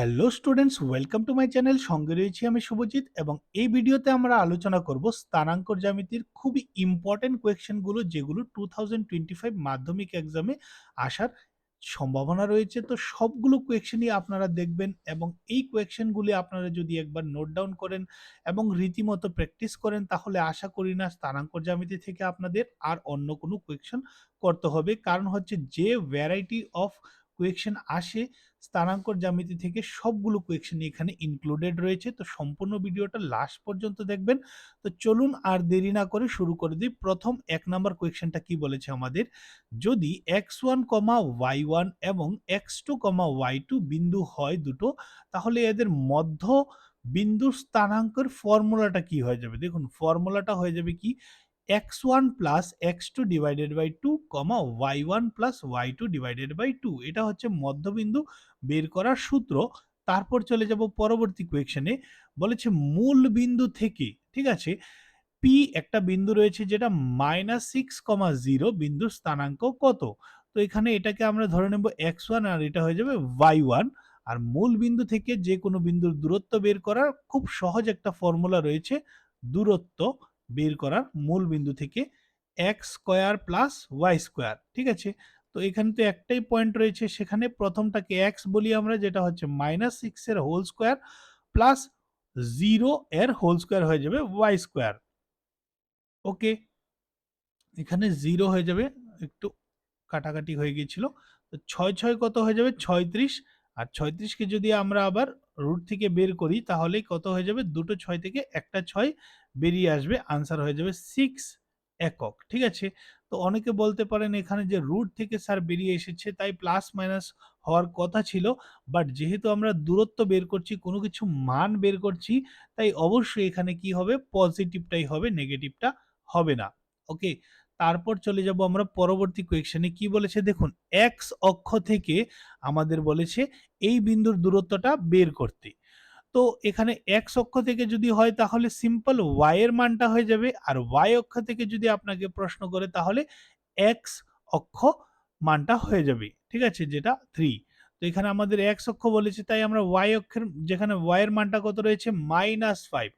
Hello students, welcome to my channel. সঙ্গে রয়েছি আমি শুভজিৎ এবং এই ভিডিওতে আমরা আলোচনা করব স্থানাঙ্কর জ্যামিতির খুবই ইম্পর্টেন্ট কোয়েশ্চেনগুলো যেগুলো টু থাউজেন্ড টোয়েন্টি ফাইভ মাধ্যমিক এক্সামে আসার সম্ভাবনা রয়েছে। তো সবগুলো কোয়েশ্চেনই আপনারা দেখবেন এবং এই কোয়েশ্চেনগুলি আপনারা যদি একবার নোট ডাউন করেন এবং রীতিমতো প্র্যাকটিস করেন, তাহলে আশা করি না স্থানাঙ্কর জ্যামিতি থেকে আপনাদের আর অন্য কোনো কোয়েশ্চেন করতে হবে। কারণ হচ্ছে যে ভ্যারাইটি অফ কোয়েকশন আসে স্থানাঙ্কর জ্যামিতি থেকে সবগুলো কোয়েকশন এখানে ইনক্লুডেড রয়েছে। তো সম্পূর্ণ ভিডিওটা লাস্ট পর্যন্ত দেখবেন। তো চলুন আর দেরি না করে শুরু করে দিই। প্রথম এক নাম্বার কোয়েকশনটা কি বলেছে আমাদের? যদি X one comma Y one এবং X two comma Y two বিন্দু হয় দুটো, তাহলে এদের মধ্য বিন্দুর স্থানাঙ্কের ফর্মুলাটা কি হয়ে যাবে? দেখুন ফর্মুলাটা হয়ে যাবে কি? X one plus X two divided by two comma Y one plus Y two divided by two এটা হচ্ছে মধ্যবিন্দু বের করার সূত্র। তারপর চলে যাব পরবর্তী কোয়েকশনে বলেছে মূল বিন্দু থেকে, ঠিক আছে? পি একটা বিন্দু রয়েছে যেটা মাইনাস সিক্স কমা জিরো বিন্দুর স্থানাঙ্ক কত? তো এখানে এটাকে আমরা ধরে নেব এক্স ওয়ান আর এটা হয়ে যাবে ওয়াই ওয়ান আর মূল বিন্দু থেকে যে কোনো বিন্দুর দূরত্ব বের করার খুব সহজ একটা ফর্মুলা রয়েছে দূরত্ব। বের করার মূল বিন্দু থেকে X square plus Y square ঠিক আছে? তো এখানে তো একটাই পয়েন্ট রয়েছে, সেখানে প্রথমটাকে এক্স বলি আমরা, যেটা হচ্ছে মাইনাস সিক্স এর হোল স্কোয়ার প্লাস জিরো এর হোল স্কোয়ার হয়ে যাবে ওয়াই স্কোয়ার ওকে এখানে জিরো হয়ে যাবে, একটু কাটাকাটি হয়ে গিয়েছিল, তো ছয় ছয় কত হয়ে যাবে? ছয়ত্রিশ আর ছয়ত্রিশকে যদি আমরা আবার রুট থেকে বের করি তাহলে কত হয়ে যাবে? দুটো ছয় থেকে একটা ছয় বেরিয়ে আসবে। আনসার হয়ে যাবে সিক্স একক, ঠিক আছে? তো অনেকে বলতে পারেন এখানে যে রুট থেকে স্যার বেরিয়ে এসেছে, তাই প্লাস মাইনাস হওয়ার কথা ছিল। বাট যেহেতু আমরা দূরত্ব বের করছি, কোনো কিছু মান বের করছি, তাই অবশ্যই এখানে কি হবে? পজিটিভটাই হবে নেগেটিভটা হবে না। ওকে তারপর চলে যাব আমরা পরবর্তী কোয়েকশনে কি বলেছে? দেখুন এক্স অক্ষ থেকে আমাদের বলেছে এই বিন্দুর দূরত্বটা বের করতে। তো এখানে এক্স অক্ষ থেকে যদি হয়, তাহলে সিম্পল ওয়াই এর মানটা হয়ে যাবে। আর ওয়াই অক্ষ থেকে যদি আপনাকে প্রশ্ন করে, তাহলে এক্স অক্ষ মানটা হয়ে যাবে। ঠিক আছে? যেটা থ্রি তো এখানে আমাদের এক্স অক্ষ বলেছে, তাই আমরা ওয়াই অক্ষের, যেখানে ওয়াই এর মানটা কত রয়েছে? মাইনাস ফাইভ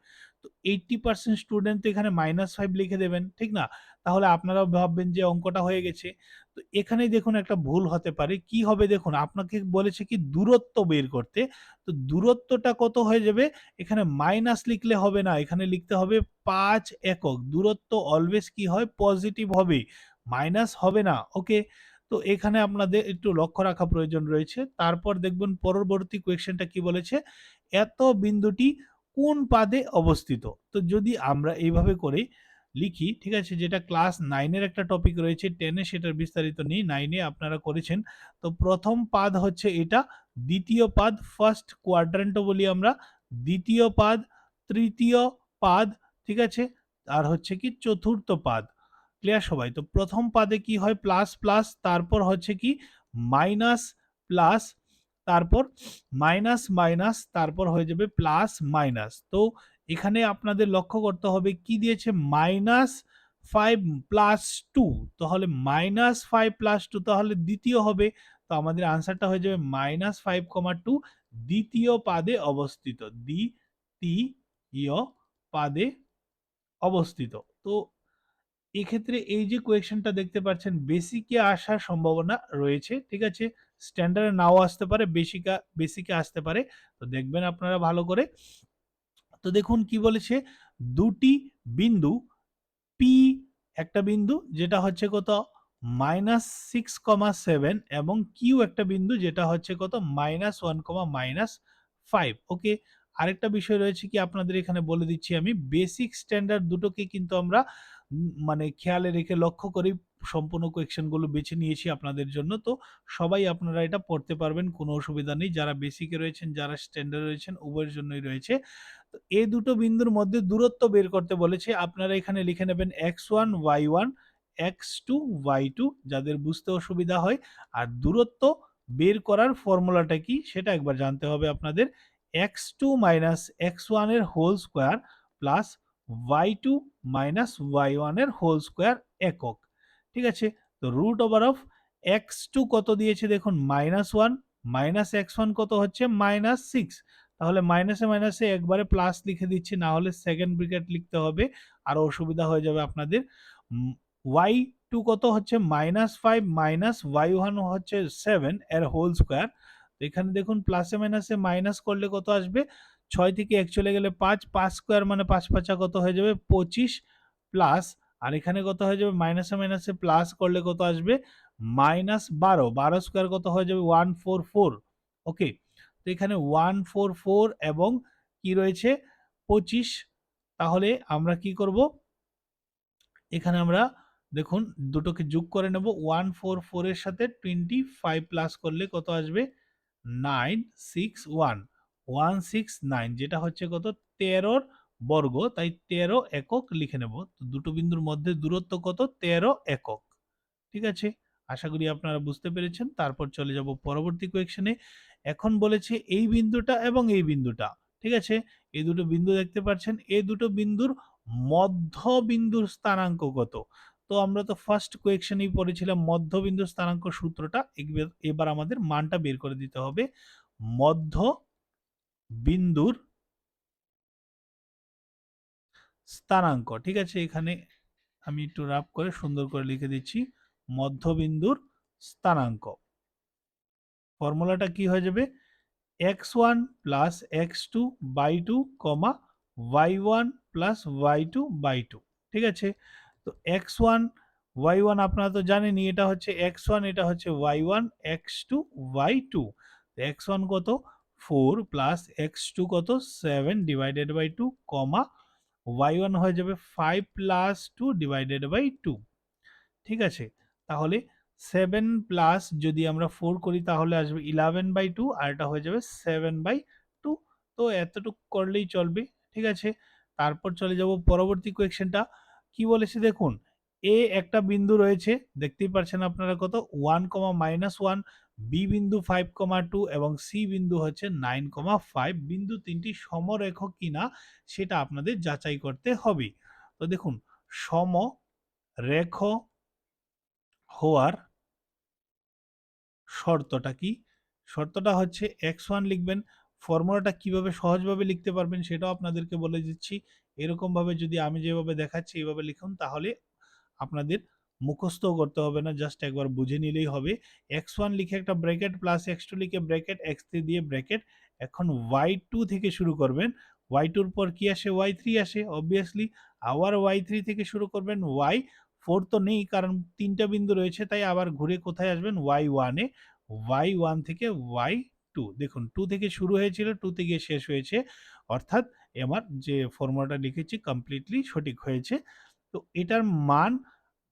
তো এইটটি পার্সেন্ট স্টুডেন্ট তো এখানে মাইনাস ফাইভ লিখে দেবেন, ঠিক না? তাহলে আপনারাও ভাববেন যে অঙ্কটা হয়ে গেছে। তো এখানেই দেখুন একটা ভুল হতে পারে। কি হবে দেখুন, আপনাকে বলেছে কি দূরত্ব বের করতে। তো দূরত্বটা কত হয়ে যাবে? এখানে মাইনাস লিখলে হবে না, এখানে লিখতে হবে পাঁচ একক। দূরত্ব অলওয়েজ কি হয়? পজিটিভ হবে। মাইনাস হবে না ওকে তো এখানে আপনাদের একটু লক্ষ্য রাখা প্রয়োজন রয়েছে। তারপর দেখবেন পরবর্তী কোয়েশ্চেনটা কি বলেছে? এত বিন্দুটি কোন পাদে অবস্থিত? তো যদি আমরা এইভাবে করে লিখি, ঠিক আছে, যেটা ক্লাস নাইনের একটা টপিক রয়েছে টেনে সেটার বিস্তারিত নেই নাইনে আপনারা করেছেন। তো প্রথম পাদ হচ্ছে এটা, দ্বিতীয় পাদ ফার্স্ট কোয়াড্রেন্টও বলি আমরা, দ্বিতীয় পাদ, তৃতীয় পাদ, ঠিক আছে, আর হচ্ছে কি চতুর্থ পাদ। ক্লিয়ার সবাই? তো প্রথম পাদে কি হয়? প্লাস প্লাস তারপর হচ্ছে কি মাইনাস প্লাস তারপর মাইনাস মাইনাস, তারপর হয়ে যাবে প্লাস মাইনাস। তো এখানে আপনাদের লক্ষ্য করতে হবে কি দিয়েছে? Minus five plus two. তাহলে মাইনাস ফাইভ প্লাস টু তাহলে দ্বিতীয় হবে। তো আমাদের আনসারটা হয়ে যাবে মাইনাস ফাইভ কমা টু দ্বিতীয় পাদে অবস্থিত। দ্বিতীয় পাদে অবস্থিত। তো এক্ষেত্রে এই যে কোয়েকশনটা দেখতে পাচ্ছেন বেসিকে আসার সম্ভাবনা রয়েছে, ঠিক আছে? স্ট্যান্ডার্ডে নাও আসতে পারে বেসিকা বেসিকে আসতে পারে। তো দেখবেন আপনারা ভালো করে। তো দেখুন কি বলেছে? দুটি বিন্দু পি একটা বিন্দু যেটা হচ্ছে কত? মাইনাস সিক্স কমা সেভেন এবং কিউ একটা বিন্দু যেটা হচ্ছে কত? Minus one comma minus five okay আরেকটা বিষয় রয়েছে কি আপনাদের এখানে বলে দিচ্ছি আমি। বেসিক স্ট্যান্ডার্ড দুটোকে কিন্তু আমরা মানে খেয়ালে রেখে লক্ষ্য করি সম্পূর্ণ কোয়েকশনগুলো বেছে নিয়েছি আপনাদের জন্য। তো সবাই আপনারা এটা পড়তে পারবেন, কোনো অসুবিধা নেই। যারা বেসিকে রয়েছেন, যারা স্ট্যান্ডার্ড রয়েছেন, উভয়ের জন্যই রয়েছে। তো এই দুটো বিন্দুর মধ্যে দূরত্ব বের করতে বলেছে। আপনারা এখানে লিখে নেবেন X one Y one X two Y two যাদের বুঝতে অসুবিধা হয়। আর দূরত্ব বের করার ফর্মুলাটা কি, সেটা একবার জানতে হবে আপনাদের। এক্স টু মাইনাস এক্স ওয়ানের whole square plus Y two minus Y ওয়ানের হোল স্কোয়ার একক। ঠিক আছে? তো root over of X two কত দিয়েছে দেখুন? Minus one minus X one কত হচ্ছে? মাইনাস সিক্স তাহলে মাইনাসে মাইনাসে একবারে প্লাস লিখে দিচ্ছি, না হলে সেকেন্ড ব্রিকেট লিখতে হবে, আর অসুবিধা হয়ে যাবে আপনাদের। ওয়াই টু কত হচ্ছে? Minus five minus Y one হচ্ছে সেভেন এর হোল স্কোয়ার এখানে দেখুন প্লাসে মাইনাসে মাইনাস করলে কত আসবে? ছয় থেকে এক চলে গেলে পাঁচ পাঁচ স্কোয়ার মানে পাঁচ পাঁচা কত হয়ে যাবে? পঁচিশ প্লাস আর এখানে কত হয়ে যাবে? মাইনাসে মাইনাসে প্লাস করলে কত আসবে? মাইনাস বারো বারো স্কোয়ার কত হয়ে যাবে? ওয়ান ফোর ফোর ওকে তো এখানে ওয়ান ফোর ফোর এবং কি রয়েছে? পঁচিশ, তাহলে আমরা কি করব? এখানে আমরা দেখুন দুটোকে যোগ করে নেব। ওয়ান ফোর ফোরের সাথে টোয়েন্টি ফাইভ প্লাস করলে কত আসবে? Nine six one one six nine যেটা হচ্ছে কত? তেরোর বর্গ, তাই তেরো একক লিখে নেব। তো দুটো বিন্দুর মধ্যে দূরত্ব কত? তেরো একক। ঠিক আছে? আশা করি আপনারা বুঝতে পেরেছেন। তারপর চলে যাব পরবর্তী কোয়েকশনে এখন বলেছে এই বিন্দুটা এবং এই বিন্দুটা। ঠিক আছে? এই দুটো বিন্দু দেখতে পাচ্ছেন। এই দুটো বিন্দুর মধ্য বিন্দুর স্থানাঙ্ক কত? তো আমরা তো ফার্স্ট কোয়েকশনেই পড়েছিলাম মধ্য মধ্যবিন্দু স্থানাঙ্ক সূত্রটা। এবার আমাদের মানটা বের করে দিতে হবে। মধ্য বিন্দুর স্থানাঙ্ক। ঠিক আছে, এখানে আমি একটু রাফ করে সুন্দর করে লিখে দিচ্ছি। মধ্যবিন্দুর স্থানাঙ্ক। ফর্মুলাটা কি হয়ে যাবে? X one plus X two by two comma Y one plus Y two by two. ঠিক আছে? তো এক্স ওয়ান, ওয়াই ওয়ান আপনারা তো জানেনই, এটা হচ্ছে এক্স ওয়ান, এটা হচ্ছে Y one, X two, Y two. X one কত? ফোর প্লাস এক্স টু কত? Seven divided by two comma Y one হয়ে যাবে five plus two divided by two ঠিক আছে? তাহলে সেভেন প্লাস যদি আমরা ফোর করি তাহলে আসবে ইলেভেন বাই টু আর এটা হয়ে যাবে সেভেন বাই টু তো এতটুকু করলেই চলবে। ঠিক আছে? তারপর চলে যাব পরবর্তী কোয়েকশনটা কি বলেছে দেখুন? এ একটা বিন্দু রয়েছে, দেখতেই পাচ্ছেন আপনারা কত? One comma minus one B বিন্দু ফাইভ কমা টু এবং সি বিন্দু হচ্ছে নাইন কমা ফাইভ বিন্দু তিনটি সমরেখ কিনা সেটা আপনাদের যাচাই করতে হবে। তো দেখুন সম রেখ হওয়ার শর্তটা কি? শর্তটা হচ্ছে এক্স ওয়ান লিখবেন, ফর্মুলাটা কীভাবে সহজভাবে লিখতে পারবেন সেটাও আপনাদেরকে বলে দিচ্ছি। এরকমভাবে যদি আমি যেভাবে দেখাচ্ছি, এইভাবে লিখুন, তাহলে আপনাদের মুখস্থ করতে হবে না জাস্ট একবার বুঝে নিলেই হবে। এক্স ওয়ান লিখে একটা ব্র্যাকেট প্লাস এক্স টু লিখে ব্র্যাকেট এক্স থ্রি দিয়ে ব্র্যাকেট এখন ওয়াই টু থেকে শুরু করবেন। ওয়াই টুর পর কি আসে? ওয়াই থ্রি আসে অবভিয়াসলি আবার ওয়াই থ্রি থেকে শুরু করবেন। ওয়াই ফোর তো নেই, কারণ তিনটা বিন্দু রয়েছে, তাই আবার ঘুরে কোথায় আসবেন? ওয়াই ওয়ানে ওয়াই ওয়ান থেকে ওয়াই টু দেখুন টু থেকে শুরু হয়েছিল টু থেকে শেষ হয়েছে। অর্থাৎ আমার যে ফর্মুলাটা লিখেছি কমপ্লিটলি সঠিক হয়েছে। তো এটার মান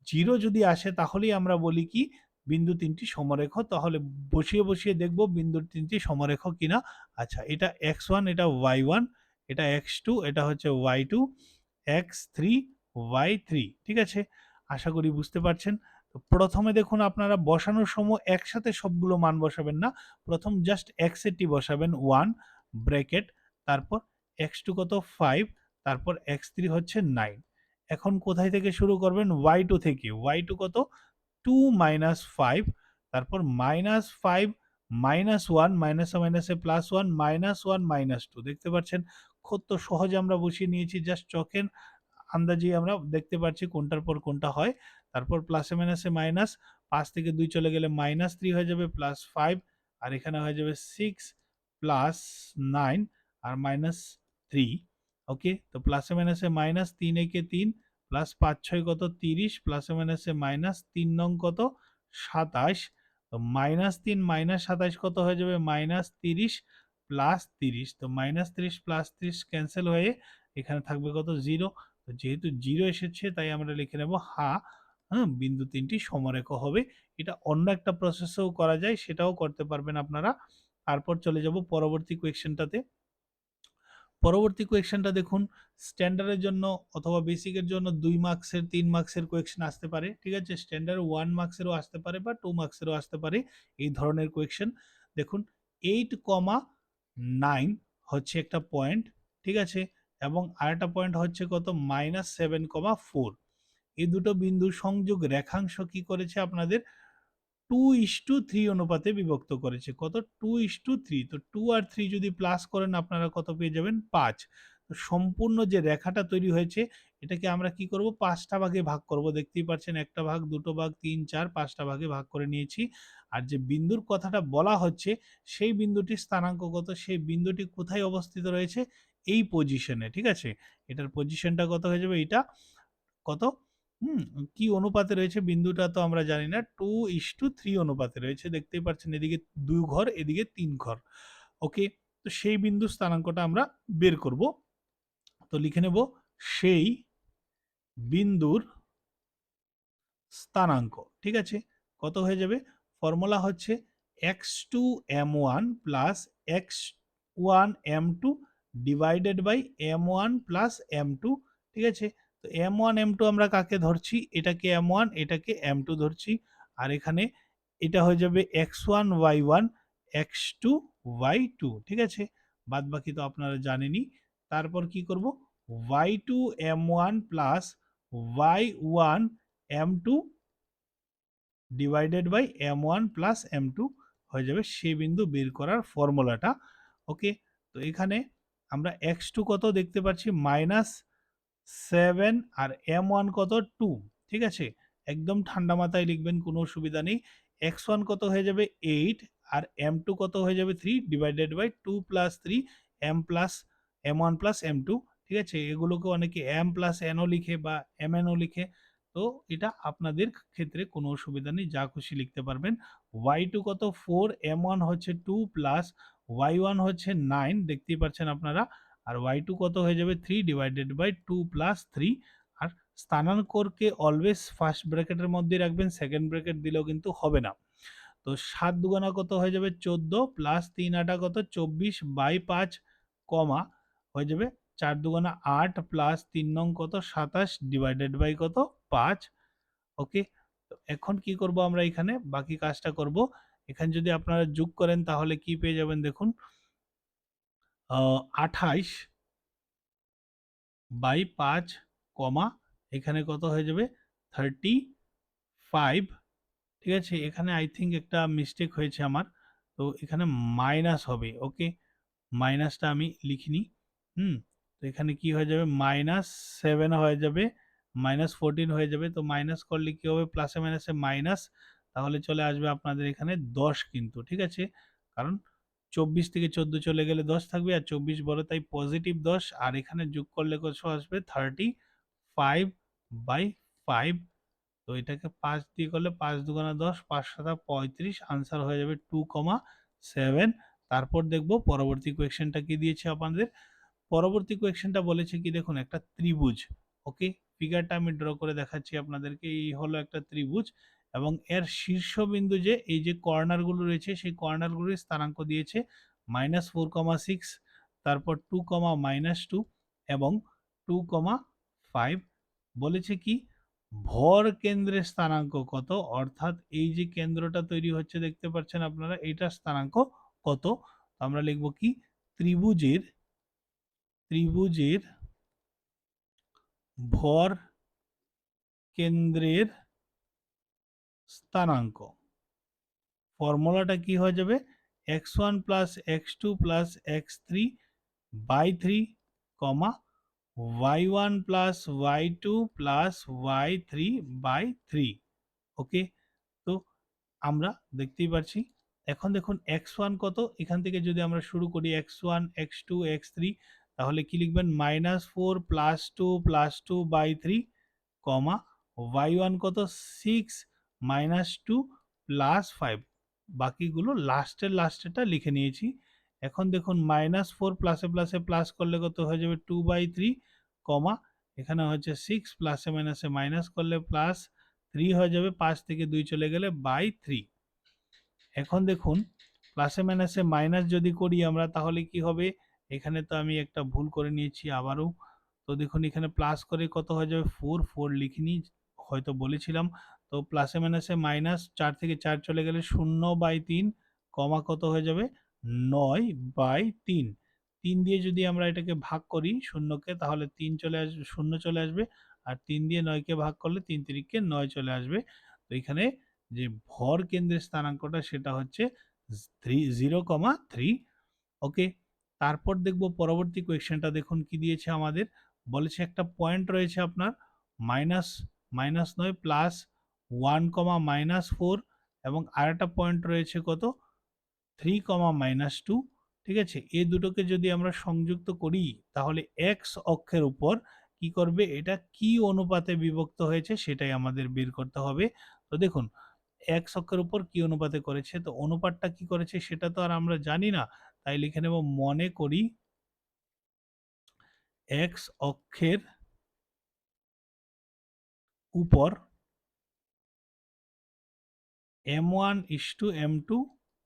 জিরো যদি আসে তাহলেই আমরা বলি কি, বিন্দু তিনটি সমরেখ, তাহলে বসিয়ে বসিয়ে দেখব বিন্দু তিনটি সমরেখ কিনা। আচ্ছা এটা এক্স ওয়ান, এটা ওয়াই ওয়ান, এটা এক্স টু, এটা হচ্ছে y two, x three, y three, ঠিক আছে? আশা করি বুঝতে পারছেন। প্রথমে দেখুন আপনারা বসানোর সময় একসাথে সবগুলো মান বসাবেন না। প্রথম জাস্ট এক্স এটি বসাবেন, ওয়ান, ব্র্যাকেট, তারপর এক্স টু কত? ফাইভ, তারপর এক্স থ্রি হচ্ছে নাইন। এখন কোথায় থেকে শুরু করবেন? ওয়াই টু থেকে। ওয়াই টু কত? টু মাইনাস ফাইভ তারপর মাইনাস ফাইভ মাইনাস ওয়ান মাইনাসে মাইনাসে plus one minus one minus two দেখতে পাচ্ছেন? খুব তো সহজে আমরা বসিয়ে নিয়েছি। জাস্ট চকের আন্দাজে আমরা দেখতে পাচ্ছি কোনটার পর কোনটা হয়। তারপর প্লাসে মাইনাসে মাইনাস পাঁচ থেকে দুই চলে গেলে মাইনাস থ্রি হয়ে যাবে প্লাস ফাইভ আর এখানে হয়ে যাবে সিক্স প্লাস নাইন আর মাইনাস থ্রি ওকে? তো প্লাসে মাইনাসে মাইনাস তিন একে তিন প্লাস পাঁচ ছয় কত তিরিশ প্লাসে মাইনাসে মাইনাস তিন নং কত সাতাশ। তো মাইনাস তিন মাইনাস সাতাশ কত হয়ে যাবে? মাইনাস তিরিশ প্লাস তিরিশ। তো মাইনাস তিরিশ প্লাস তিরিশ ক্যান্সেল হয়ে এখানে থাকবে কত জিরো তো যেহেতু জিরো এসেছে, তাই আমরা লিখে নেব হা। হ্যাঁ বিন্দু তিনটি সমরেখ হবে। এটা অন্য একটা প্রসেসেও করা যায়, সেটাও করতে পারবেন আপনারা। তারপর চলে যাব পরবর্তী কোয়েকশনটাতে পরবর্তী কোয়েকশনটা দেখুন স্ট্যান্ডার্ডের জন্য অথবা বেসিকের জন্য দুই মার্কসের তিন মার্কসের কোয়েকশন আসতে পারে, ঠিক আছে? স্ট্যান্ডার্ড ওয়ান মার্কসেরও আসতে পারে বা টু মার্কসেরও আসতে পারে, এই ধরনের কোয়েকশন দেখুন এইট কমা নাইন হচ্ছে একটা পয়েন্ট ঠিক আছে? এবং আরেকটা পয়েন্ট হচ্ছে কত? মাইনাস সেভেন কমা ফোর এই দুটো বিন্দু সংযোগ রেখাংশ কি করেছে আপনাদের? টু ইস টু থ্রি অনুপাতে বিভক্ত করেছে। কত? টু ইস টু থ্রি তো টু আর থ্রি যদি প্লাস করেন, আপনারা কত পেয়ে যাবেন? পাঁচ। তো সম্পূর্ণ যে রেখাটা তৈরি হয়েছে, এটাকে আমরা কি করব? পাঁচটা ভাগে ভাগ করব। দেখতেই পাচ্ছেন, একটা ভাগ, দুটো ভাগ, তিন, চার, পাঁচটা ভাগে ভাগ করে নিয়েছি। আর যে বিন্দুর কথাটা বলা হচ্ছে, সেই বিন্দুটির স্থানাঙ্ক কত? সেই বিন্দুটি কোথায় অবস্থিত রয়েছে? এই পজিশনে ঠিক আছে? এটার পজিশনটা কত হয়ে যাবে? এটা কত? হুম, কি অনুপাতে রয়েছে বিন্দুটা তো আমরা জানি না। টু ইস টু থ্রি অনুপাতে রয়েছে, দেখতেই পাচ্ছেন এদিকে দুই ঘর, এদিকে তিন ঘর। ওকে, তো সেই বিন্দু স্থানাঙ্কটা আমরা বের করব। তো লিখে নেব সেই বিন্দুর স্থানাঙ্ক, ঠিক আছে? কত হয়ে যাবে? ফর্মুলা হচ্ছে x two m one plus x one m two divided by m one plus m two, ঠিক আছে? তো এম ওয়ান এম টু আমরা কাকে ধরছি? এটাকে এম ওয়ান এটাকে এম টু ধরছি। আর এখানে এটা হয়ে যাবে x one y one x two y two ঠিক আছে? বাদ বাকি তো আপনারা জানেনই। তারপর কি করব? Y two m one plus y one m two divided by m one plus m two হয়ে যাবে সেই বিন্দু বের করার ফর্মুলাটা। ওকে তো এখানে আমরা এক্স টু কত দেখতে পাচ্ছি? মাইনাস সেভেন আর এম ওয়ান কত? টু ঠিক আছে? একদম ঠান্ডা মাথায় লিখবেন, কোনো অসুবিধা নেই। এক্স ওয়ান কত হয়ে যাবে? এইট আর এম টু কত হয়ে যাবে? Three divided by two plus three m plus m one plus m two ঠিক আছে? এগুলোকে অনেকে এম প্লাস এনও লিখে বা এম এনও লিখে। তো এটা আপনাদের ক্ষেত্রে কোনো অসুবিধা নেই, যা খুশি লিখতে পারবেন। ওয়াই টু কত? ফোর এম ওয়ান হচ্ছে টু প্লাস ওয়াই ওয়ান হচ্ছে নাইন দেখতেই পাচ্ছেন আপনারা। আর ওয়াই টু কত হয়ে যাবে? Three divided by two plus three আর স্থানাঙ্করকে অলওয়েজ ফার্স্ট ব্র্যাকেটের মধ্যে রাখবেন সেকেন্ড ব্র্যাকেট দিলেও কিন্তু হবে না। তো সাত দুগানা কত হয়ে যাবে? চোদ্দ প্লাস তিন আটা কত? চব্বিশ বাই পাঁচ কমা হয়ে যাবে চার দুগানা আট প্লাস তিন নং কত? সাতাশ ডিভাইডেড বাই কত? পাঁচ। ওকে তো এখন কি করব আমরা এখানে? বাকি কাজটা করব। এখানে যদি আপনারা যোগ করেন তাহলে কি পেয়ে যাবেন দেখুন? আঠাইশ বাই পাঁচ কমা, এখানে কত হয়ে যাবে? Thirty five. ঠিক আছে? এখানে আই থিঙ্ক একটা মিস্টেক হয়েছে আমার। তো এখানে মাইনাস হবে ওকে মাইনাসটা আমি লিখিনি, হুম? তো এখানে কি হয়ে যাবে? মাইনাস সেভেন হয়ে যাবে মাইনাস ফোরটিন হয়ে যাবে। তো মাইনাস করলে কী হবে? প্লাসে মাইনাসে মাইনাস তাহলে চলে আসবে আপনাদের এখানে দশ কিন্তু, ঠিক আছে? কারণ চব্বিশ থেকে চোদ্দ চলে গেলে দশ থাকবে আর চব্বিশ বড় তাই পজিটিভ দশ আর এখানে যোগ করলে কত আসবে? থার্টি ফাইভ বাই ফাইভ তো এটাকে পাঁচ দিয়ে করলে পাঁচ দুগুণা দশ, পাঁচ সাতা পঁয়ত্রিশ আনসার হয়ে যাবে টু কমা সেভেন তারপর দেখব পরবর্তী কোয়েকশনটা কি দিয়েছে আপনাদের? পরবর্তী কোয়েকশনটা বলেছে কি দেখুন, একটা ত্রিভুজ ওকে ফিগারটা আমি ড্র করে দেখাচ্ছি আপনাদেরকে, এই হলো একটা ত্রিভুজ। এবং এর শীর্ষবিন্দু যে, এই যে কর্নারগুলো রয়েছে, সেই কর্নারগুলির স্থানাঙ্ক দিয়েছে মাইনাস ফোর কমা সিক্স তারপর টু কমা মাইনাস টু এবং টু কমা ফাইভ বলেছে কি? ভর কেন্দ্রের স্থানাঙ্ক কত? অর্থাৎ এই যে কেন্দ্রটা তৈরি হচ্ছে, দেখতে পাচ্ছেন আপনারা এইটার স্থানাঙ্ক কত? আমরা লিখব কি? ত্রিভুজের ত্রিভুজের ভর কেন্দ্রের স্থানাঙ্ক। ফর্মুলাটা কি হয়ে যাবে? X one plus x two plus x three by three comma y one plus y two plus y three by three. Okay? তো আমরা দেখতেই পাচ্ছি এখন দেখুন এক্স ওয়ান কত? এখান থেকে যদি আমরা শুরু করি x one, x two, x three, তাহলে কি লিখবেন? Minus four plus two plus two by three comma y one কত? Six minus two plus five বাকিগুলো লাস্টের লাস্টেরটা লিখে নিয়েছি। এখন দেখুন মাইনাস ফোর প্লাসে প্লাসে প্লাস করলে কত হয়ে যাবে? টু বাই থ্রি কমা এখানে হচ্ছে সিক্স প্লাসে মাইনাসে মাইনাস করলে প্লাস থ্রি হয়ে যাবে পাঁচ থেকে দুই চলে গেলে বাই থ্রি এখন দেখুন প্লাসে মাইনাসে মাইনাস যদি করি আমরা, তাহলে কি হবে? এখানে তো আমি একটা ভুল করে নিয়েছি আবারও। তো দেখুন এখানে প্লাস করে কত হয়ে যাবে? ফোর ফোর লিখিনি হয়তো বলেছিলাম। তো প্লাসে মাইনাসে মাইনাস চার থেকে চার চলে গেলে শূন্য বাই তিন কমা কত হয়ে যাবে? নয় বাই তিন। তিন দিয়ে যদি আমরা এটাকে ভাগ করি শূন্যকে, তাহলে তিন চলে আসবে শূন্য চলে আসবে। আর তিন দিয়ে নয়কে ভাগ করলে তিন তিরিখকে নয় চলে আসবে। তো এখানে যে ভর কেন্দ্রের স্থানাঙ্কটা, সেটা হচ্ছে three zero comma three okay তারপর দেখব পরবর্তী কোয়েশ্চেনটা দেখুন কি দিয়েছে আমাদের। বলেছে একটা পয়েন্ট রয়েছে আপনার মাইনাস মাইনাস নয় plus one comma minus four এবং আরেকটা পয়েন্ট রয়েছে কত? থ্রি কমা মাইনাস টু ঠিক আছে? এই দুটোকে যদি আমরা সংযুক্ত করি, তাহলে এক্স অক্ষের উপর কি করবে? এটা কি অনুপাতে বিভক্ত হয়েছে সেটাই আমাদের বের করতে হবে। তো দেখুন এক্স অক্ষের উপর কি অনুপাতে করেছে? তো অনুপাতটা কি করেছে সেটা তো আর আমরা জানি না। তাই লিখে নেব, মনে করি এক্স অক্ষের উপর m one is to m two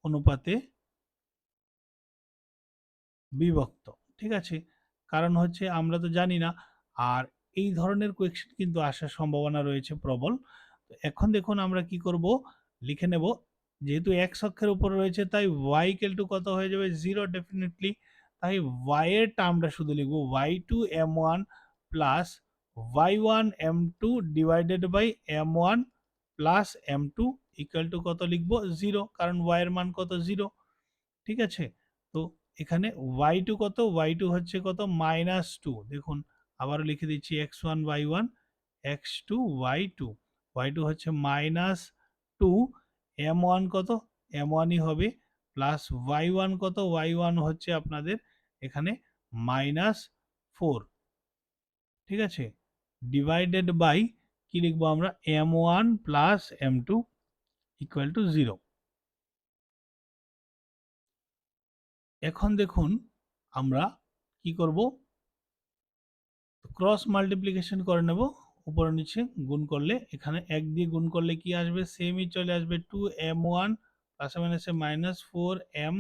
অনুপাতে বিভক্ত, ঠিক আছে? কারণ হচ্ছে আমরা তো জানি না, আর এই ধরনের কোয়েকশন কিন্তু আসার সম্ভাবনা রয়েছে প্রবল। তো এখন দেখুন আমরা কি করব? লিখে নেব, যেহেতু এক্স অক্ষের উপর রয়েছে, তাই ওয়াই কেল টু কত হয়ে যাবে? জিরো ডেফিনেটলি তাই ওয়াই এর টার্মটা শুধু লিখব y two m one plus y one m two divided by m one plus m two equal to কত লিখব? জিরো কারণ ওয়াই এর মান কত? জিরো ঠিক আছে? তো এখানে ওয়াই টু কত? ওয়াই টু হচ্ছে কত? মাইনাস টু দেখুন আবার লিখে দিচ্ছি x one y one x two y two y two হচ্ছে মাইনাস টু এম ওয়ান কত? এম ওয়ানই হবে প্লাস ওয়াই ওয়ান কত? ওয়াই ওয়ান হচ্ছে আপনাদের এখানে মাইনাস ফোর ঠিক আছে? ডিভাইডেড বাই কি লিখব আমরা? M one plus m two equal to zero এখন দেখুন, আমরা কি করব? ক্রস মাল্টিপ্লিকেশন করে নেব, উপরে নিচে গুণ করলে, এখানে এক দিয়ে গুণ করলে কি আসবে? সেমই চলে আসবে টু এম ওয়ান প্লাসে মাইনাসে minus four m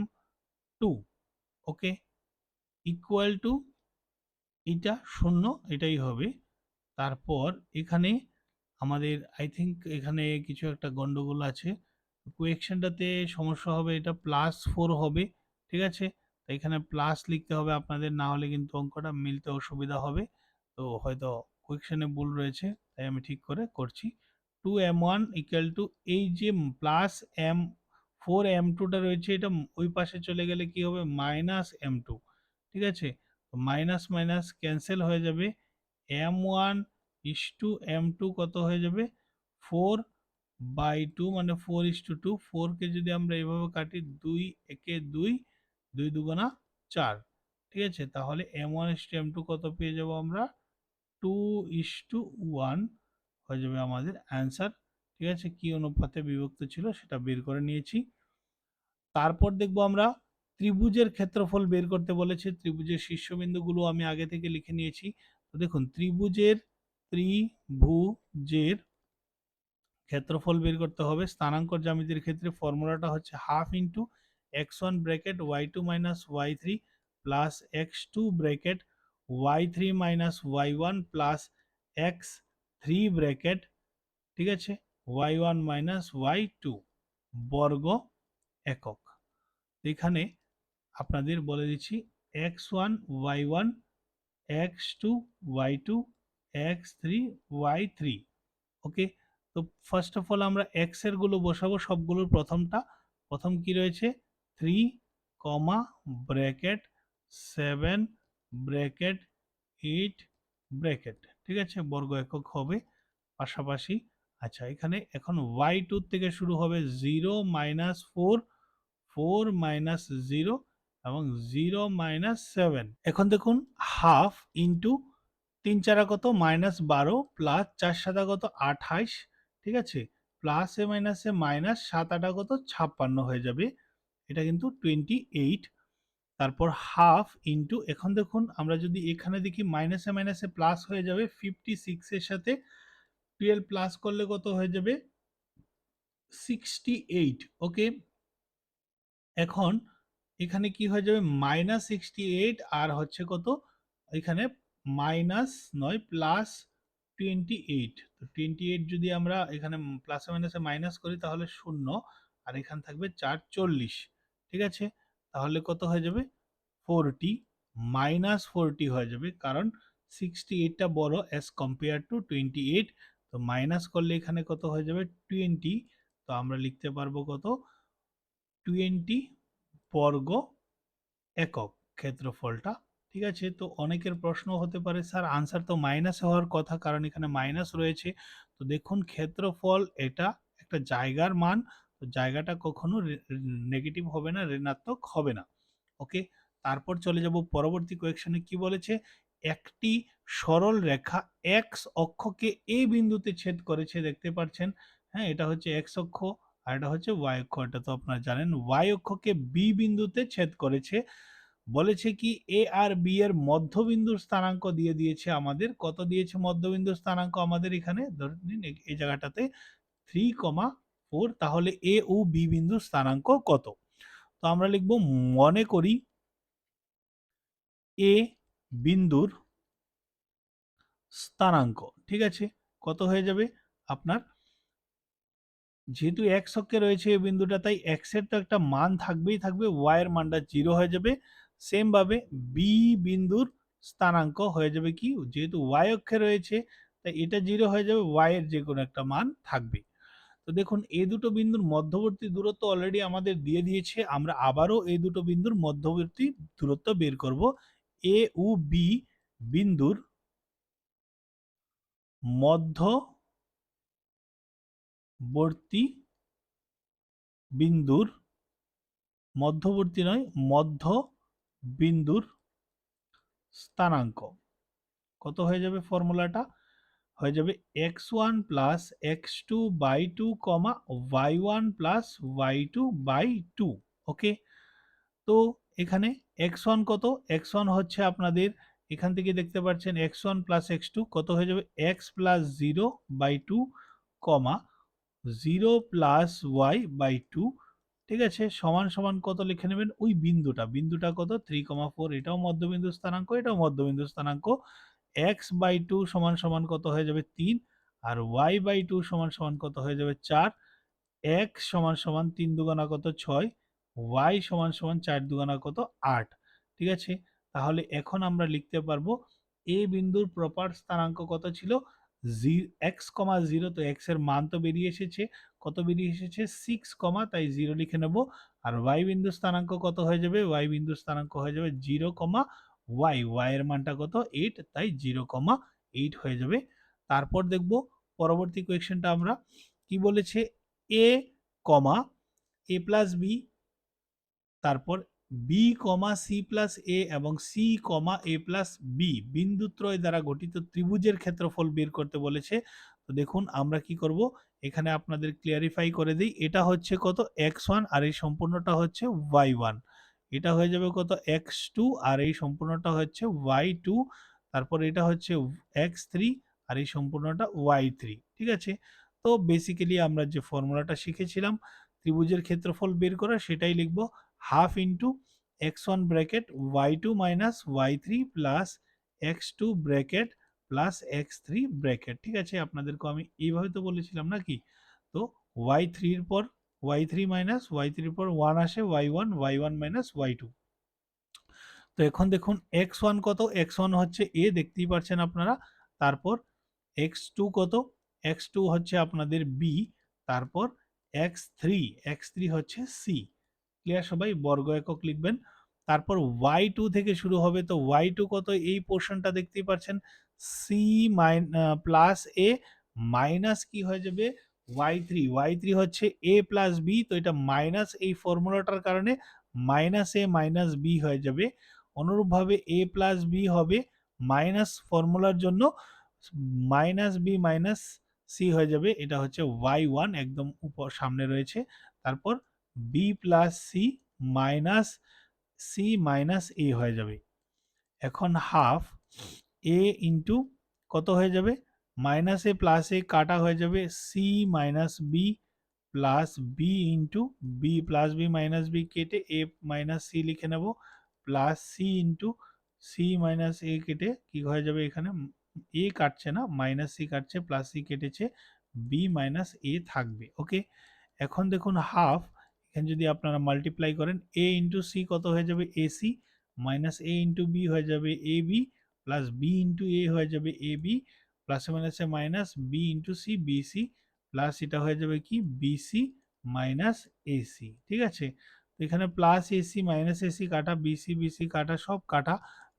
two okay equal to এটা শূন্য, এটাই হবে। তারপর এখানে আমাদের আই থিঙ্ক এখানে কিছু একটা গন্ডগোল আছে। কোয়েকশনটাতে সমস্যা হবে, এটা প্লাস ফোর হবে, ঠিক আছে? এখানে প্লাস লিখতে হবে আপনাদের, না হলে কিন্তু অঙ্কটা মিলতে অসুবিধা হবে। তো হয়তো কোয়েকশনে ভুল রয়েছে, তাই আমি ঠিক করে করছি। Two m one equal to এই যে প্লাস এম ফোর এম টুটা রয়েছে, এটা ওই পাশে চলে গেলে কি হবে? মাইনাস এম টু ঠিক আছে? মাইনাস মাইনাস ক্যান্সেল হয়ে যাবে। M one is to m two কত হয়ে যাবে? ফোর বাই টু মানে ফোর ইস টু টু ফোরকে যদি আমরা এভাবে কাটি, দুই একে দুই দুই দুগুণা চার। ঠিক আছে? তাহলে m one is to m two কত পেয়ে যাব আমরা? টু ইস টু ওয়ান হয়ে যাবে আমাদের অ্যান্সার ঠিক আছে? কি অনুপাতে বিভক্ত ছিল সেটা বের করে নিয়েছি। তারপর দেখব আমরা ত্রিভুজের ক্ষেত্রফল বের করতে বলেছে। ত্রিভুজের শীর্ষবিন্দুগুলো আমি আগে থেকে লিখে নিয়েছি। তো দেখুন, ত্রিভুজের ত্রিভুজের ক্ষেত্রফল বের করতে হবে। স্থানাঙ্কর জ্যামিতির ক্ষেত্রে ফর্মুলাটা হচ্ছে half into x one bracket y two minus y three plus x two bracket y three minus y one plus x three bracket, ঠিক আছে? Y one minus y two বর্গ একক। এখানে আপনাদের বলে দিচ্ছি x one, y one, x two, y two x three y three okay তো first of all আমরা এক্সেরগুলো বসাবো সবগুলোর প্রথমটা। প্রথম কি রয়েছে? Three comma bracket seven bracket eight bracket ঠিক আছে? বর্গ একক হবে পাশাপাশি। আচ্ছা এখানে এখন ওয়াই থেকে শুরু হবে zero minus four four minus zero এবং জিরো মাইনাস সেভেন এখন দেখুন হাফ ইন্টু তিন চারা কত মাইনাস বারো প্লাস চার সাতা কত আঠাইশ, ঠিক আছে? প্লাস এ মাইনাসে মাইনাস সাত আটা কত ছাপ্পান্ন হয়ে যাবে। এটা কিন্তু টোয়েন্টি এইট তারপর হাফ ইন্টু এখন দেখুন, আমরা যদি এখানে দেখি মাইনাসে মাইনাসে প্লাস হয়ে যাবে ফিফটি সিক্সের সাথে টুয়েলভ প্লাস করলে কত হয়ে যাবে? সিক্সটি এইট ওকে এখন এখানে কি হয়ে যাবে? মাইনাস সিক্সটি এইট আর হচ্ছে কত? এখানে মাইনাস নয়, প্লাস টোয়েন্টি এইট। তো টোয়েন্টি এইট যদি আমরা এখানে প্লাসে মাইনাসে মাইনাস করি, তাহলে শূন্য, আর এখানে থাকবে চার চল্লিশ। ঠিক আছে? তাহলে কত হয়ে যাবে? ফোরটি, মাইনাস ফোরটি হয়ে যাবে, কারণ সিক্সটি এইটটা বড় as compare to twenty eight. তো মাইনাস করলে এখানে কত হয়ে যাবে? টোয়েন্টি। তো আমরা লিখতে পারব কত? টোয়েন্টি বর্গ একক ক্ষেত্রফলটা ঠিক আছে? তো অনেকের প্রশ্ন হতে পারে, স্যার আনসার তো মাইনাস হওয়ার কথা, কারণ এখানে মাইনাস রয়েছে। তো দেখুন, ক্ষেত্রফল এটা একটা জায়গার মান, তো জায়গাটা কখনো নেগেটিভ হবে না, ঋণাত্মক হবে না। ওকে? তারপর চলে যাব পরবর্তী কোয়েকশনে কি বলেছে? একটি সরল রেখা এক্স অক্ষকে এ বিন্দুতে ছেদ করেছে। দেখতে পাচ্ছেন? হ্যাঁ এটা হচ্ছে এক্স অক্ষ, আর এটা হচ্ছে ওয়াই অক্ষ। এটা তো আপনারা জানেন ওয়াই অক্ষকে বি বিন্দুতে ছেদ করেছে। বলেছে কি এ আর বি এর মধ্যবিন্দুর স্থানাঙ্ক দিয়ে দিয়েছে আমাদের। কত দিয়েছে মধ্যবিন্দুর স্থানাঙ্ক আমাদের এখানে? ধরে নিন এই জায়গাটাতে থ্রি কমা ফোর তাহলে এ ও বি বিন্দুর স্থানাঙ্ক কত? তো আমরা লিখব, মনে করি এ বিন্দুর স্থানাঙ্ক, ঠিক আছে? কত হয়ে যাবে আপনার? যেহেতু এক্স অক্ষে রয়েছে এই বিন্দুটা, তাই এক্সের তো একটা মান থাকবেই থাকবে ওয়াই এর মানটা জিরো হয়ে যাবে। সেম ভাবে বি বিন্দুর স্থানাঙ্ক হয়ে যাবে কি? যেহেতু ওয়াই অক্ষে রয়েছে, তাই এটা জিরো হয়ে যাবে ওয়াই এর যে কোনো একটা মান থাকবে। তো দেখুন এই দুটো বিন্দুর মধ্যবর্তী দূরত্ব অলরেডি আমাদের দিয়ে দিয়েছে, আমরা আবারও এই দুটো বিন্দুর মধ্যবর্তী দূরত্ব বের করব। এ ও বি বিন্দুর মধ্যবর্তী বিন্দুর মধ্যবর্তী নয়, মধ্য বিন্দুর স্থানাঙ্ক। কত হয়ে যাবে ফর্মুলাটা? হয়ে যাবে x one plus x two by two comma y one plus y two by two, okay? তো এখানে এক্স ওয়ান কত? এক্স ওয়ান হচ্ছে আপনাদের, এখান থেকে দেখতে পাচ্ছেন x one plus x two কত হয়ে যাবে? X plus zero by two comma zero plus y by two ঠিক আছে? সমান সমান কত লিখে নেবেন? ওই বিন্দুটা। বিন্দুটা কত? থ্রি কমা ফোর এটাও মধ্যবিন্দু স্থানাঙ্ক, এটাও মধ্যবিন্দু স্থানাঙ্ক। এক্স বাই টু সমান সমান কত হয়ে যাবে? তিন। আর ওয়াই বাই টু সমান সমান কত হয়ে যাবে? চার। এক্স সমান সমান তিন দুগানা কত? ছয়। ওয়াই সমান সমান চার দুগানা কত? আট। ঠিক আছে? তাহলে এখন আমরা লিখতে পারব, এ বিন্দুর প্রপার স্থানাঙ্ক কত ছিল? জি এক্স কমা জিরো তো এক্সের মান তো বেরিয়ে এসেছে। কত বেরিয়ে এসেছে? সিক্স কমা তাই জিরো লিখে নেব। আর ওয়াই বিন্দু স্থানাঙ্ক কত হয়ে যাবে? ওয়াই বিন্দু স্থানাঙ্ক হয়ে যাবে জিরো কমা ওয়াই ওয়াই এর মানটা কত? এইট তাই জিরো কমা এইট হয়ে যাবে। তারপর দেখব পরবর্তী কোয়েকশনটা আমরা। কি বলেছে? A comma a plus b তারপর b comma c plus a এবং c comma a plus b বিন্দুত্রয় দ্বারা গঠিত ত্রিভুজের ক্ষেত্রফল বের করতে বলেছে। তো দেখুন আমরা কি করব? এখানে আপনাদের ক্লিয়ারিফাই করে দিই, এটা হচ্ছে কত? এক্স ওয়ান আর এই সম্পূর্ণটা হচ্ছে ওয়াই ওয়ান এটা হয়ে যাবে কত? এক্স টু আর এই সম্পূর্ণটা হচ্ছে ওয়াই টু তারপর এটা হচ্ছে এক্স থ্রি আর এই সম্পূর্ণটা ওয়াই থ্রি ঠিক আছে? তো বেসিক্যালি আমরা যে ফর্মুলাটা শিখেছিলাম, ত্রিভুজের ক্ষেত্রফল বের করা সেটাই লিখব half into x one bracket y two minus y three plus x two bracket plus x three bracket ঠিক আছে? আপনাদেরকে আমি এইভাবে তো বলেছিলাম নাকি তো ওয়াই থ্রির পর ওয়াই থ্রি মাইনাস ওয়াই থ্রির পর ওয়ান আসে y one y one minus y two তো এখন দেখুন এক্স ওয়ান কত? এক্স ওয়ান হচ্ছে এ দেখতেই পাচ্ছেন আপনারা। তারপর এক্স টু কত? এক্স টু হচ্ছে আপনাদের বি তারপর এক্স থ্রি এক্স থ্রি হচ্ছে সি ক্লিয়ার সবাই বর্গ একক লিখবেন। তারপর ওয়াই টু থেকে শুরু হবে, তো ওয়াই টু কত? এই পোর্শনটা দেখতেই পাচ্ছেন c minus plus a minus কি হয়ে যাবে? ওয়াই থ্রি ওয়াই থ্রি হচ্ছে এ প্লাস বি তো এটা মাইনাস এই ফর্মুলাটার কারণে মাইনাস এ মাইনাস বি হয়ে যাবে। অনুরূপভাবে এ প্লাস বি হবে মাইনাস ফর্মুলার জন্য মাইনাস বি মাইনাস সি হয়ে যাবে। এটা হচ্ছে ওয়াই ওয়ান একদম উপর, সামনে রয়েছে। তারপর b plus c minus c minus a হয়ে যাবে। এখন হাফ এ ইন্টু কত হয়ে যাবে? মাইনাস এ প্লাস এ কাটা হয়ে যাবে c minus b plus b into b plus b minus b কেটে এ মাইনাস সি লিখে নেব। Plus c into c minus a কেটে কি হয়ে যাবে এখানে? এ কাটছে না মাইনাস সি কাটছে প্লাস সি কেটেছে বি মাইনাস এ থাকবে ওকে এখন দেখুন হাফ এখানে যদি আপনারা মাল্টিপ্লাই করেন এ ইন্টু সি কত হয়ে যাবে? AC minus a into b হয়ে যাবে a b plus b into a হয়ে যাবে এ বি প্লাসে মাইনাসে minus b into c BC plus এটা হয়ে যাবে কি? বিসি মাইনাস এসি ঠিক আছে? তো এখানে প্লাস এসি মাইনাস এসি কাটা বিসি বিসি কাটা, সব কাটা,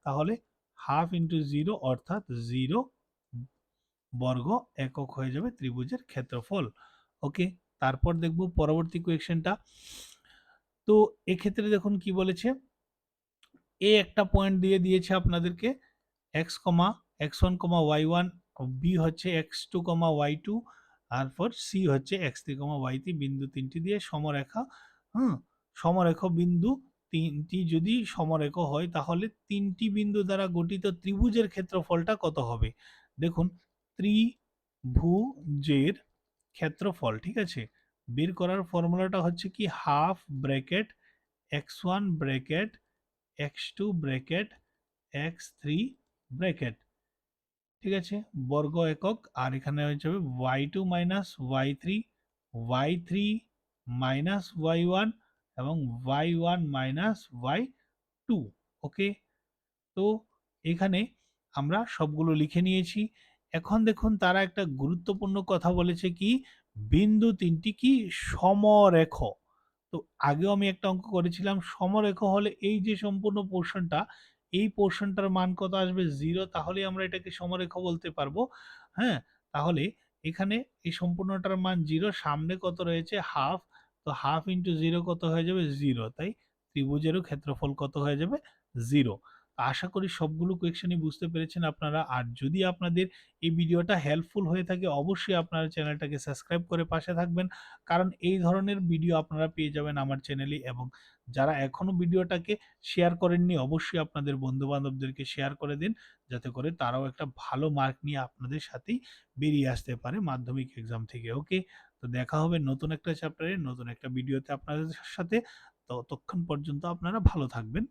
তাহলে হাফ ইন্টু জিরো অর্থাৎ জিরো বর্গ একক হয়ে যাবে ত্রিভুজের ক্ষেত্রফল। ওকে তারপর দেখব পরবর্তী কোয়েকশনটা তো এক্ষেত্রে দেখুন কি বলেছে? এ একটা পয়েন্ট দিয়ে দিয়েছে আপনাদেরকে। X comma x one comma y one b হচ্ছে x two comma y two তারপর সি হচ্ছে x three comma y three বিন্দু তিনটি দিয়ে সমরেখা, হুম? সমরেখ বিন্দু তিনটি যদি সমরেখ হয়, তাহলে তিনটি বিন্দু দ্বারা গঠিত ত্রিভুজের ক্ষেত্রফলটা কত হবে? দেখুন, ত্রিভুজের ক্ষেত্রফল, ঠিক আছে? বের করার ফর্মুলাটা হচ্ছে কি half bracket x one bracket x two bracket x three bracket. ঠিক আছে? বর্গ একক, আর এখানে হয়ে যাবে y two minus y three y three minus y one এবং y one minus y two okay তো এখানে আমরা সবগুলো লিখে নিয়েছি। এখন দেখুন, তারা একটা গুরুত্বপূর্ণ কথা বলেছে কি? বিন্দু তিনটি কি? সমরেখ। তো আগেও আমি একটা অঙ্ক করেছিলাম, সমরেখ হলে এই যে সম্পূর্ণ পোর্শনটা এই পোর্শনটার মান কত আসবে জিরো তাহলে আমরা এটাকে সমরেখ বলতে পারব। হ্যাঁ তাহলে এখানে এই সম্পূর্ণটার মান জিরো সামনে কত রয়েছে? হাফ তো হাফ ইন্টু জিরো কত হয়ে যাবে? জিরো তাই ত্রিভুজেরও ক্ষেত্রফল কত হয়ে যাবে? জিরো আশা করি সবগুলো কোয়েকশনই বুঝতে পেরেছেন আপনারা। আর যদি আপনাদের এই ভিডিওটা হেল্পফুল হয়ে থাকে, অবশ্যই আপনারা চ্যানেলটাকে সাবস্ক্রাইব করে পাশে থাকবেন। কারণ এই ধরনের ভিডিও আপনারা পেয়ে যাবেন আমার চ্যানেলে এবং যারা এখনও ভিডিওটাকে শেয়ার করেননি, অবশ্যই আপনাদের বন্ধু বান্ধবদেরকে শেয়ার করে দিন, যাতে করে তারাও একটা ভালো মার্ক নিয়ে আপনাদের সাথেই বেরিয়ে আসতে পারে মাধ্যমিক এক্সাম থেকে ওকে তো দেখা হবে নতুন একটা চ্যাপ্টারে নতুন একটা ভিডিওতে আপনাদের সাথে। ততক্ষণ পর্যন্ত আপনারা ভালো থাকবেন।